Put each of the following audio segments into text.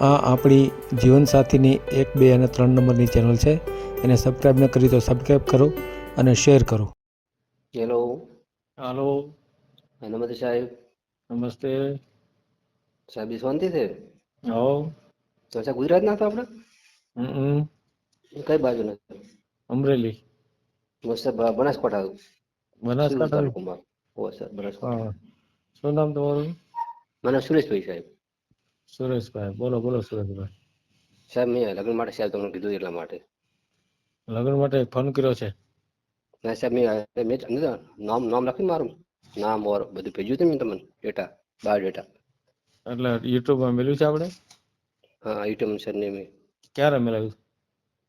આ આપણી જીવનસાથીની એક બે અને ત્રણ નંબરની ચેનલ છે. એને સબસ્ક્રાઈબ ન કરી તો સબસ્ક્રાઈબ કરો અને શેર કરો. હેલો હાલો નમસ્તે સાહેબ. નમસ્તે. સાહેબ શાંતિ છે? હો. તો અચ્છા ગુજરાત ના હતા આપણે? હમ કઈ બાજુ નથી અમરેલી. બ- બનાસકાંઠા બનાસકાંઠા ઓ સર બનાસકાંઠા. શું નામ તમારું? મને સુરેશભાઈ સાહેબ. સુરેશભાઈ બોલો બોલો સુરેશભાઈ સાહેબ મેં લગ્ન માટે સાહેબ તમને કીધું એટલા માટે. લગ્ન માટે ફોન કર્યો છે? ના સાહેબ મેં મેં નામ નામ લખ્યું મારું. નામ ઓર બધું ભેજ્યું હતું મેં તમને ડેટા બાર ડેટા. એટલે યુટ્યુબમાં મેલ્યું છે આપણે હા યુટ્યુબ સર ને મેં. ક્યારે મેળવ્યું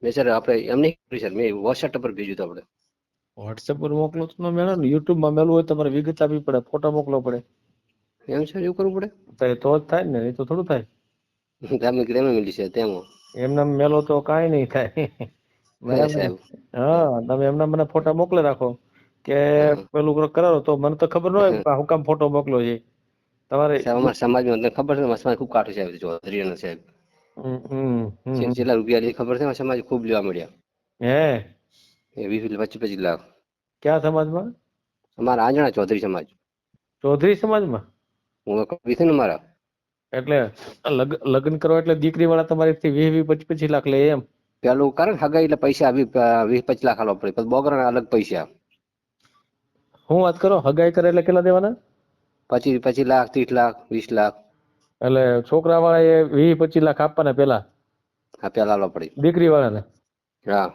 મેં સર આપણે એમ નહીં કર્યું સર મેં વોટ્સએપ પર ભેજ્યું હતું આપણે. વોટ્સએપ પર મોકલો તો મેળવે ને યુટ્યુબમાં મેળવું હોય તમારે વિગત આપવી પડે ફોટો મોકલવો પડે. એમ છે એવું કરવું એ તો જ થાય ને એ તો થોડું થાય. પડે? તમે કેમ મિલી છે તેમાં. એમને મેલો તો કાંઈ નહીં થાય. હા તમે એમના મને ફોટા મોકલે રાખો. કે પેલું કરો- કરાવો તો મને તો ખબર ન હોય કે હું કામ ફોટો મોકલો છે. તમારે અમારા સમાજમાં તમને ખબર છે સમાજ ખૂબ કાઠું સાહેબ. ચૌધરી સાહેબ છે- કેટલા રૂપિયા લે ખબર છે સમાજ ખૂબ લેવા મળ્યા. હે? એ વીસ પચીસ પચીસ લાખ. ક્યાં સમાજમાં? અમારા આંજણા ચૌધરી સમાજ. ચૌધરી સમાજમાં? હું છે ને મારા. એટલે લગ્ન કરો એટલે દીકરી વાળા તમારી થી વીસ વીસ પચીસ પચીસ લાખ લે એમ? પેલું કરે ને હગાઈ એટલે પૈસા વીસ પચીસ લાખ આલવા પડે. પછી અલગ પૈસા. હું વાત કરો? હગાઈ કરે એટલે કેટલા દેવાના? પચીસ પચીસ લાખ ત્રીસ લાખ વીસ લાખ. એટલે છોકરા વાળા એ વીસ પચીસ લાખ આપવાના પેલા? હા પેલા આલવા પડે. દીકરી વાળાને હા.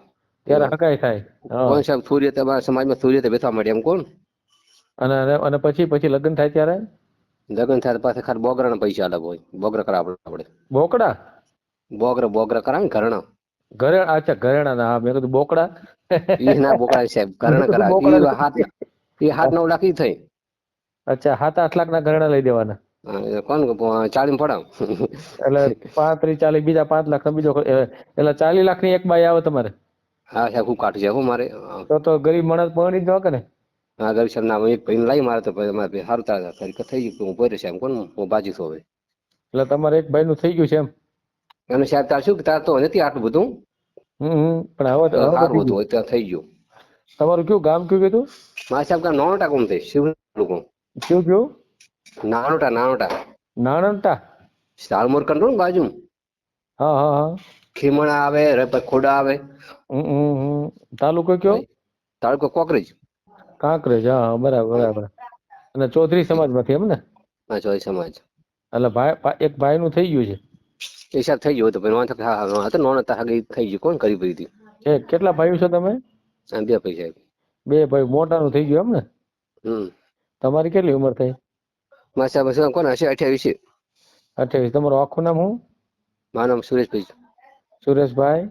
ત્યારે હગાઈ થાય. કોણ સાહેબ સૂર્ય તમારા સમાજમાં સૂર્ય બેસવા મળે એમ કોણ? અને- અને પછી પછી લગ્ન થાય ત્યારે? લગ્ન થયા પાસે ખાલી બોગરાના પૈસા અલગ હોય. બોગરા કરાવવા આપણે. બોકડા? બોગરા બોગરા કરાવે ને ઘરણા. ઘરે અચ્છા ઘરેણા ના મેં કીધું બોકડા. ઈ ના બોકડા સાહેબ ઘરણા કરાવે. હાથ ઈ હાથ નવ લાખ થઈ. અચ્છા સાત આઠ લાખ ના ઘરેણા લઈ દેવાના. એ કોણ ચાળી પડાવ એટલે પાંત્રીસ ચાલીસ બીજા પાંચ લાખ બીજો એ- એટલે ચાલીસ લાખની એક બાઈ આવે તમારે. હા સાહેબ હું કાઠું છે હું મારે તો તો ગરીબ માણસ પરણી જ ન કે ને? હા ગરીબ સાહેબ ના એક ભાઈ લાવી મારે તો ભાઈ સારું તાર થઈ ગયું હું ભરે છે એમ. કોણ હું બાજુ છું હવે? એટલે તમારે એક ભાઈ નું થઈ ગયું છે એમ. અને સાહેબ તાર શું તાર તો નથી આટલું બધું? હમ. પણ હવે સારું થઈ હતું ગયું. હોય ત્યાં થઈ ગયું. તમારું કયું ગામ કયું કીધું? મારા સાહેબ ગામ નાનોટા કોમ થઈ શિવ લોકો કયું કયું? નાનોટા નાનોટા. નાનોટા સાલમોર કંટ્રોલ બાજુ હા હા હા. ખીમણા આવે રે ખોડા આવે. હમ, હમ. તાલુકો કયો? તાલુકો કોકરેજ. કાંકરેજ હા બરાબર બરાબર. અને ચૌધરી સમાજમાંથી એમ ને હા ચોઈ સમાજ. એટલે ભાઈ એક ભાઈ નું થઈ ગયું છે? એ થઈ ગયું હતું ભાઈ વાંધો હા હા હતો નોન હતા હગી થઈ ગયું. કોણ કરી હતી છે કેટલા ભાઈઓ છો તમે? બે ભાઈ સાહેબ. બે ભાઈ મોટાનું થઈ ગયું એમ ને હમ. તમારી કેટલી ઉંમર થઈ? મારા સાહેબ શું કોણ હશે? અઠ્યાવીસ અઠ્યાવીસ. તમારું આખું નામ હું મારું નામ સુરેશભાઈ સુરેશભાઈ?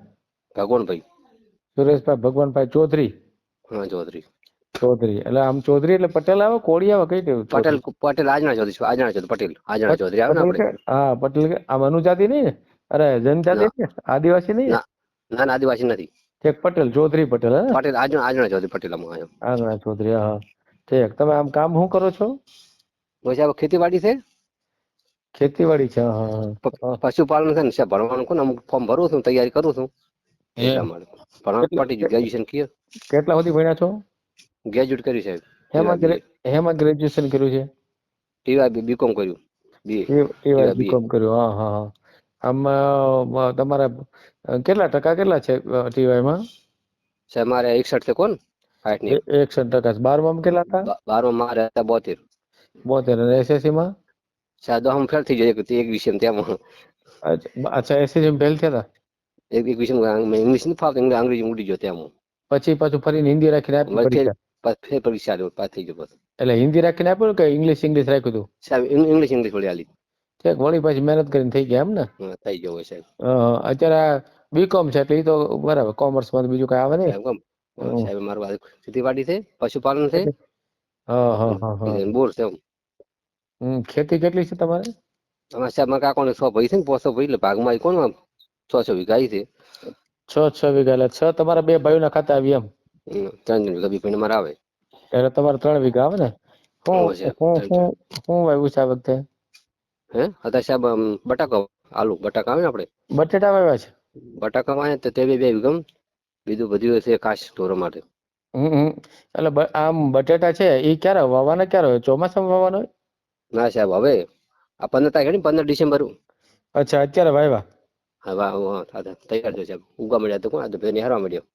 ભગવાનભાઈ. સુરેશભાઈ ભગવાનભાઈ ચૌધરી? હા ચૌધરી. ચૌધરી. એટલે આમ ચૌધરી એટલે પટેલ આવે કોળી આવે કઈ દેવું? પટેલ પટેલ આજના ચૌધરી આજના ચૌધરી પટેલ. આજના ચૌધરી આવે ને હા પટેલ આમ અનુજાતિ નહીં ને? અરે જનજાતિ ને? આદિવાસી નહીં? ના. ના આદિવાસી નથી. ઠીક પટેલ ચૌધરી પટેલ પટેલ આજના આજના ચૌધરી પટેલ આમાં આજના ચૌધરી હા ઠીક તમે આમ કામ શું કરો છો? પછી સાહેબ ખેતીવાડી છે? ખેતીવાડી છે હા, પશુપાલન છે ને ભણવાનું કોને અમુક ફોર્મ ભરું છું તૈયારી કરું છું. ભણવાનું પટી ગ્રેજ્યુએશન ક્લિયર કેટલા સુધી ભણ્યા છો? ગ્રેજ્યુએટ કર્યું સાહેબ હેમાં હેમાં ગ્રેજ્યુએશન કર્યું છે? ટીવાય બીકોમ કર્યું. ટીવાય બીકોમ કર્યું હા હા હા. આમાં તમારા કેટલા ટકા કેટલા છે ટીવાયમાં? સાહેબ મારે એકસઠ છે કોણ? હાઈટની. એકસઠ ટકા છે. બારમામાં કેટલા હતા? બારમાં મારે હતા બોતેર. બોતેર. અને એસએસસી માં? સાહેબ દસમાં ફેલ થઈ જાય એક એક ત્યાં અચ્છા અચ્છા એસએસસી માં ફેલ થયા હતા એક એક વિષય ઇંગ્લિશ નથી ફાવતું અંગ્રેજી ઉડી ગયો તેમાં. પછી પાછું ફરીને હિન્દી રાખીને આપી ફેર પરીક્ષા આલ્યો પાસ થઈ ગયો એટલે હિન્દી રાખીને આપ્યું કે ઇંગ્લિશ ઇંગ્લિશ રાખ્યું હતું સાહેબ ઇંગ્લિશ ઇંગ્લિશ વળી આલી. ઠીક વળી પાછી મહેનત કરીને થઈ ગયા એમ ને? થઈ ગયો હોય સાહેબ. અત્યારે બીકોમ છે એટલે એ તો બરાબર કોમર્સમાં બીજું કઈ આવે ને સાહેબ મારું ખેતીવાડી છે પશુપાલન છે. હા હા હા બોર છે ખેતી કેટલી છે તમારે? અમારા સાહેબ મારા કાકોને સો ભાઈ છે ને પોસો ભાઈ એટલે ભાગમાં કોણ છ છ વીઘા છે છ. છ વીઘા એટલે છ તમારા બે ભાઈઓના ખાતા આવી એમ? ત્રણ વીઘા બી પણ અમારે આવે. એટલે તમારે ત્રણ વીઘા આવે ને? શું શું હું હું વાવ્યું છે આ વખતે? હે? અત્યારે સાહેબ બટાકા આલુ બટાકા આવે ને આપણે? બટેટા વાવ્યા છે? બટાકા વાવે તો તે બી બે વીઘમ. બીજું બધું છે કાશ ઢોરો માટે. હમ. એટલે આમ બટેટા છે એ ક્યારે વાવવાના ક્યારે હોય? ચોમાસામાં વાવવાનો હોય? ના સાહેબ હવે આ પંદર તારીખ ને પંદર ડિસેમ્બર અચ્છા અત્યારે વાવ્યા? હા વાહ, તૈયાર થયો સાહેબ. ઉગવા મળ્યા તો કોણ? આ તો ભાઈ નિહારવા મળ્યો.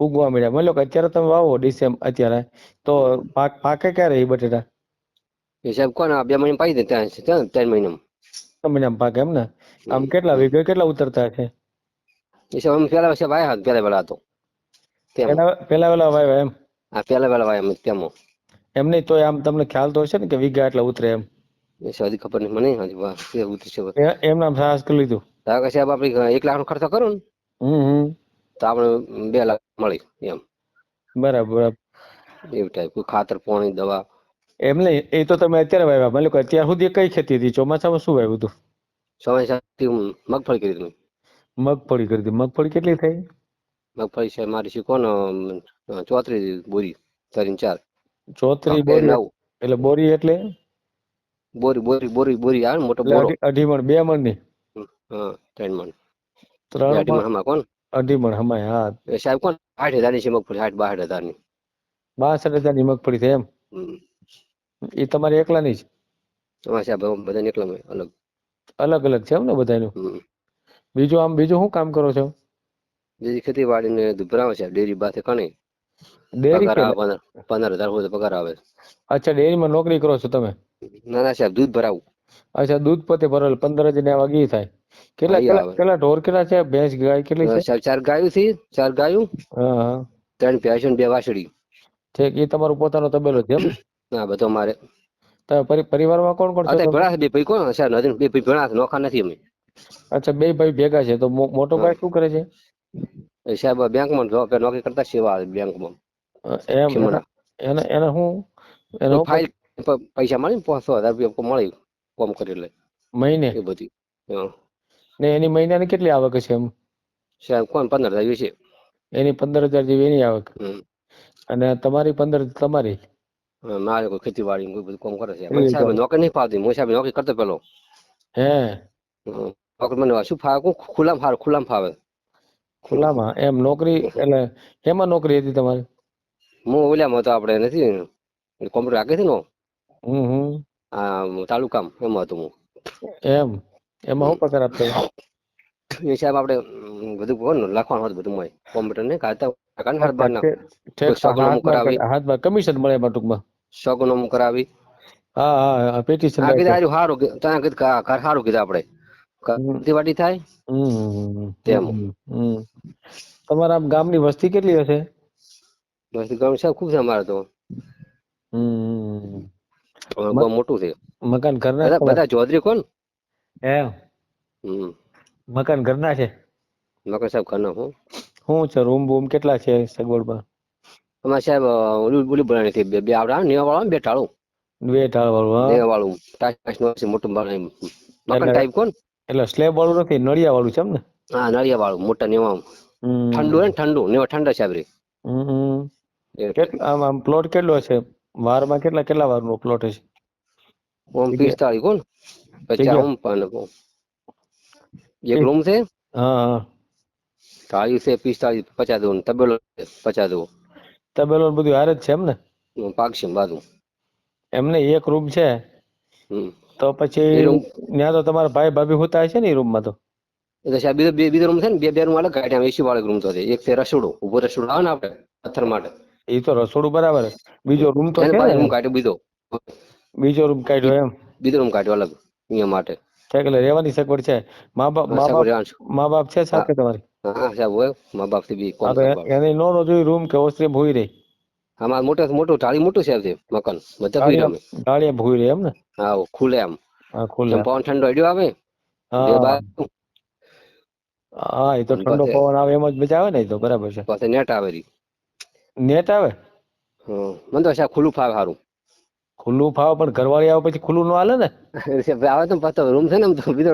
ઉગવા મળ્યા માની લો કે અત્યારે તમે વાવો ડિસેમ્બર અત્યારે. તો પાક પાકે ક્યારે એ બટેટા? એ સાહેબ કોણ આ બે મહિના પાઈ દે ત્યાં ત્યાં ત્રણ મહિનામાં. ત્રણ મહિનામાં પાકે એમ ને? આમ કેટલા. વીઘે કેટલા ઉતરતા છે? એ સાહેબ અમે પેલા સાહેબ આવ્યા પેલા વેલા હતો પેલા પેલા વેલા વાવ્યા એમ? હા પેલા વેલા વાવ્યા એમ તેમાં. એમ નહીં તો આમ તમને ખ્યાલ તો હશે ને કે વીઘા એટલા ઉતરે એમ? એ સાહેબ ખબર નહીં મને હજી વાહ કે ઉતરી છે એમ નામ સાહસ કરી લીધું. ધારો કે સાહેબ આપણે એક લાખ નો ખર્ચો કરો ને. હમ હમ. તો આપણે બે લાખ મળી એમ. બરાબર. એવું ટાઈપ ખાતર પાણી દવા. એમ નહીં એ તો તમે અત્યારે વાવ્યા માની કે અત્યાર સુધી કઈ ખેતી હતી? ચોમાસામાં શું વાવ્યું હતું? ચોમાસાથી સાથે મગફળી કરી દીધું મગફળી કરી દીધી મગફળી કેટલી થઈ? મગફળી છે મારી છે કોણ? ચોત્રીસ બોરી ત્રણ ચાર. ચોત્રી મગફળી બોરી. એટલે બોરી એટલે? બોરી બોરી બોરી બોરી આવે મોટો બોરો. અઢી મણ બે મણની હા ત્રણ મણ. ત્રણ મણ? કોણ? અઢી મણ હમાય હા. એ સાહેબ કોણ? આઠ હજારની છે મગફળી આઠ બાસઠ હજારની બાસઠ હજારની મગફળી છે એમ? એ તમારી એકલાની જ? એમાં સાહેબ બધા નીકળે અલગ. અલગ અલગ છે એમ ને બધાનું. બીજું આમ બીજું શું કામ કરો છો? બીજી ખેતીવાડી ને દુભરાવે છે ડેરી બાથે કણી. ડેરી પંદર હજાર હોય પગાર આવે. અચ્છા ડેરીમાં નોકરી કરો છો તમે? ના ના સાહેબ દૂધ ભરાવું. અચ્છા દૂધ પોતે ભરેલ પંદર હજાર ને આવા ઈ થાય. કેટલા કેટલા કેટલા ઢોર કેટલા છે? ભેંસ ગાય કેટલી છે? ચાર ગાયું છે ચાર ગાયું. હા ત્રણ ભેંસો બે વાછડી. ઠીક એ તમારો પોતાનો તબેલો છે એમ? ના બધો મારે તમે પરિવારમાં કોણ કોણ છે? ભણા છે બે ભાઈ કોણ? છે નથી બે ભાઈ ભણા છે નોખા નથી અમે. અચ્છા બે ભાઈ ભેગા છે તો મોટો ભાઈ શું કરે છે? સાહેબ બેંકમાં જોબ નોકરી કરતા સેવા આવે બેંકમાં. એમ એને એને હું? એને ફાઇલ પૈસા મળી પાંચસો હજાર રૂપિયા મળી કોમ કરી લે. મહિને? એ બધી. ને એની મહિનાની કેટલી આવક છે એમ? સાહેબ કોણ? પંદર હજાર છે. એની પંદર હજાર જેવી એની આવક. અને તમારી પંદર તમારી? મારે કોઈ ખેતીવાડી કોઈ બધું કામ કરે છે. સાહેબ નોકરી નહીં ફાવતી હું સાહેબ નોકરી કરતો પેલો. હે? નોકરી મને શું ફાવે? ખુલ્લામાં ફાવે ખુલ્લામાં ફાવે. ખુલ્લામાં? એમ નોકરી એટલે કેમાં નોકરી હતી તમારી? હું ઓલામાં તો આપણે નથી? કોમ્પ્યુટર રાખી હતી ને? હમ હમ. આ તાલુકામાં એમાં હતું હું. એમ? એમાં શું પગાર આપતો એ સાહેબ આપણે બધું કોણ લખવાનું હતું બધું મળે. કોમ્પ્યુટર ને કાઢતા હાથ બહાર ના કરાવી હાથ. કરાવી. કમિશન મળે એમાં ટૂંકમાં. અમુક કરાવી હા હા પેટીશન આ કીધું સારું તને કીધું કા સારું કીધું આપણે. ખેતીવાડી થાય? તેમ. તમારા ગામની વસ્તી કેટલી હશે? વસ્તી ગામ સાહેબ ખૂબ છે અમારે તો. મોટું છે. મકાન ઘરના બધા ચૌધરી કોણ એમ હમ. મકાન ઘરના છે? મકાન સાહેબ ઘરના હું. શું છે રૂમ બૂમ કેટલા છે સગવડમાં? અમારે સાહેબ ઓલું ઓલું બનાવી છે બે બે આવડા નેવા વાળા બે ટાળું બે ટાળ વાળું નેવા વાળું ટાઈસ નો છે મોટું બનાવી મકાન ટાઈપ કોણ? એટલે સ્લેબ વાળું નથી નળિયા વાળું છે એમ ને? હા નળિયા વાળું મોટા નેવા. ઠંડુ હે ને ઠંડુ નેવા ઠંડા સાહેબ રે આમ આમ પ્લોટ કેટલો છે? વારમાં કેટલા કેટલા વારનો પ્લોટ છે ઓમ પિસ્તાળીસ કોણ? ઓમ પણ એક રૂમ છે? હા હા. છે પિસ્તાળીસ પચાસ દો તબેલો પચા પચાસ દો તબેલો બધું હારે જ છે એમ ને? પાકશે બાજુ. એમને એક રૂમ છે. તો પછી ત્યાં તો તમારા ભાઈ ભાભી હોતા હશે ને એ રૂમમાં તો? એટલે સાહેબ બીજો બે- બીજો રૂમ છે ને બે બે રૂમ અલગ કાઢ્યા એસી વાળો રૂમ તો છે. એક છે રસોડું ઊભો રસોડું આવે ને આપણે પથ્થર માટે. એ તો રસોડું બરાબર બીજો રૂમ તો છે રૂમ કાઢ્યો બીજો. બીજો રૂમ કાઢ્યો એમ? બીજો રૂમ કાઢ્યો અલગ. અહીંયા માટે. એટલે રહેવાની સગવડ છે. મા બાપ મા બાપ છે. સાથે તમારી? હા સાહેબ હોય. મા બાપથી બી એને નો નો જોઈ રૂમ કે ઓસરી ભૂઈ રહી? આમાં મોટે મોટું ટાળી મોટું સાહેબ છે મકાન. બધા ભૂઈ રમે ગાળીએ ભૂઈ રહી એમ ને? હા ખુલે આમ હા ખુલે. પવન ઠંડો અડ્યો આવે હા. હા એ તો ઠંડો પવન આવે એમ જ મજા આવે ને એ તો બરાબર છે. પાસે નેટ આવે નેટ આવે? હમ મને તો સાહેબ ખુલ્લું ફાવે સારું ખુલ્લું ફાવે પણ ઘરવાળી આવે પછી ખુલ્લું ન હાલે ને? આવે તો પાછો રૂમ છે ને આમ તો બીજો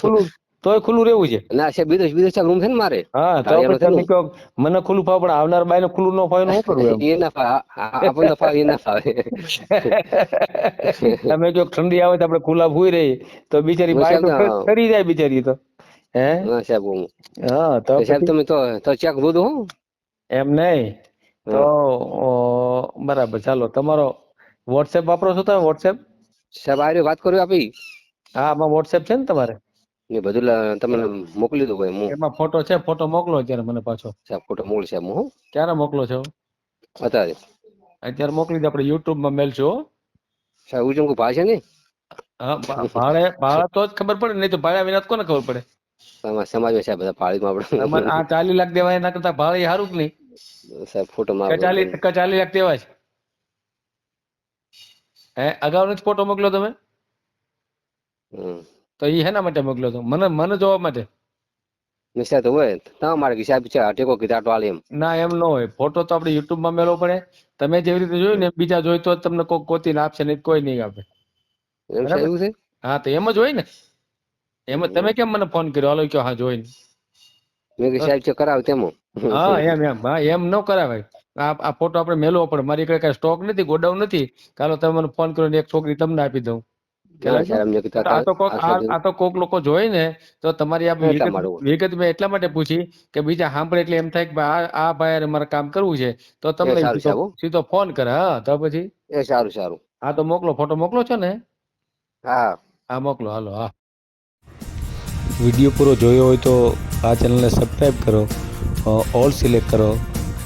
ખુલ્લું તોય ખુલ્લું રહેવું છે. ના છે બીજો બીજો વિદેશ રૂમ છે ને મારે. હા તો તમે કહો મને ખુલ્લું ફાવે પણ આવનાર બાઈને ખુલ્લું ન ફાવે શું કરવું એ ના ફાવે આપણને ફાવે એ ના ફાવે. તમે જો ઠંડી આવે તો આપણે ખુલ્લા ભૂઈ રહી તો બિચારી બાઈ તો ફરી જાય બિચારી તો. હે? હા સાહેબ હું. હા તો સાહેબ તમે તો તો ચેક દો હું? એમ નહીં તો બરાબર ચાલો તમારો વોટ્સએપ વાપરો છો તમે? વોટ્સએપ સાહેબ આ વાત કરું આપી? હા આમાં વોટ્સએપ છે ને તમારે? એ બધું તમને મોકલી દઉં ભાઈ હું. એમાં ફોટો છે ફોટો મોકલો અત્યારે મને પાછો. સાહેબ ફોટો મોકલ છે હું. ક્યારે મોકલો છો? અત્યારે. અત્યારે મોકલી દે આપણે યુટ્યુબમાં મેલશું. સાહેબ ઉજમ કોઈ ભાષે નહીં હા ભાડે ભાડે તો જ ખબર પડે નહીં તો ભાડા વિના કોને ખબર પડે? સમાજમાં સાહેબ બધા ભાડીમાં આપણે. આ ચાલી લાખ દેવાય એના કરતા ભાડે સારું કે નહીં? સાહેબ ફોટો કે ચાલી લાખ દેવાય હે? અગાઉ જ ફોટો મોકલ્યો તમે? તો એ હેના માટે મોકલ્યો તો? મને મને જોવા માટે? ને સાહેબ તો હોય. ના મારે કે સાહેબ છે ટેકો કીધા આલે એમ. ના એમ ન હોય. ફોટો તો આપણે યુટ્યુબમાં મેળવો પડે. તમે જેવી રીતે જોયું ને બીજા જોઈ તો તમને કોઈ કોતીને આપશે નહીં તો કોઈ નહીં આપે. એવું છે? હા તો એમ જ હોય ને. એમ તમે કેમ મને ફોન કર્યો? હાલો કયો હા જોઈને. મેં સાહેબ છે કરાવ તેમ. હા એમ એમ. હા એમ ન કરાવાય. આ આ ફોટો આપણે મેળવો પડે મારી કઈ કઈ સ્ટોક નથી ગોડાઉન નથી. કાલો તમે મને ફોન કરો ને એક છોકરી તમને આપી દઉં. આ તો કોક લોકો જોઈ ને તો તમારી આ એટલા વિગત માટે મેં એટલા માટે પૂછી કે બીજા સાંભળે એટલે એમ થાય કે આ આ ભાઈ મારે કામ કરવું છે તો તમને સીધો સીધો ફોન કરે હા તો પછી? એ સારું સારું. હા તો મોકલો ફોટો મોકલો છો ને? હા. હા મોકલો હાલો હા. વીડિયો પૂરો જોયો હોય તો આ ચેનલને સબસ્ક્રાઈબ કરો ઓલ સિલેક્ટ કરો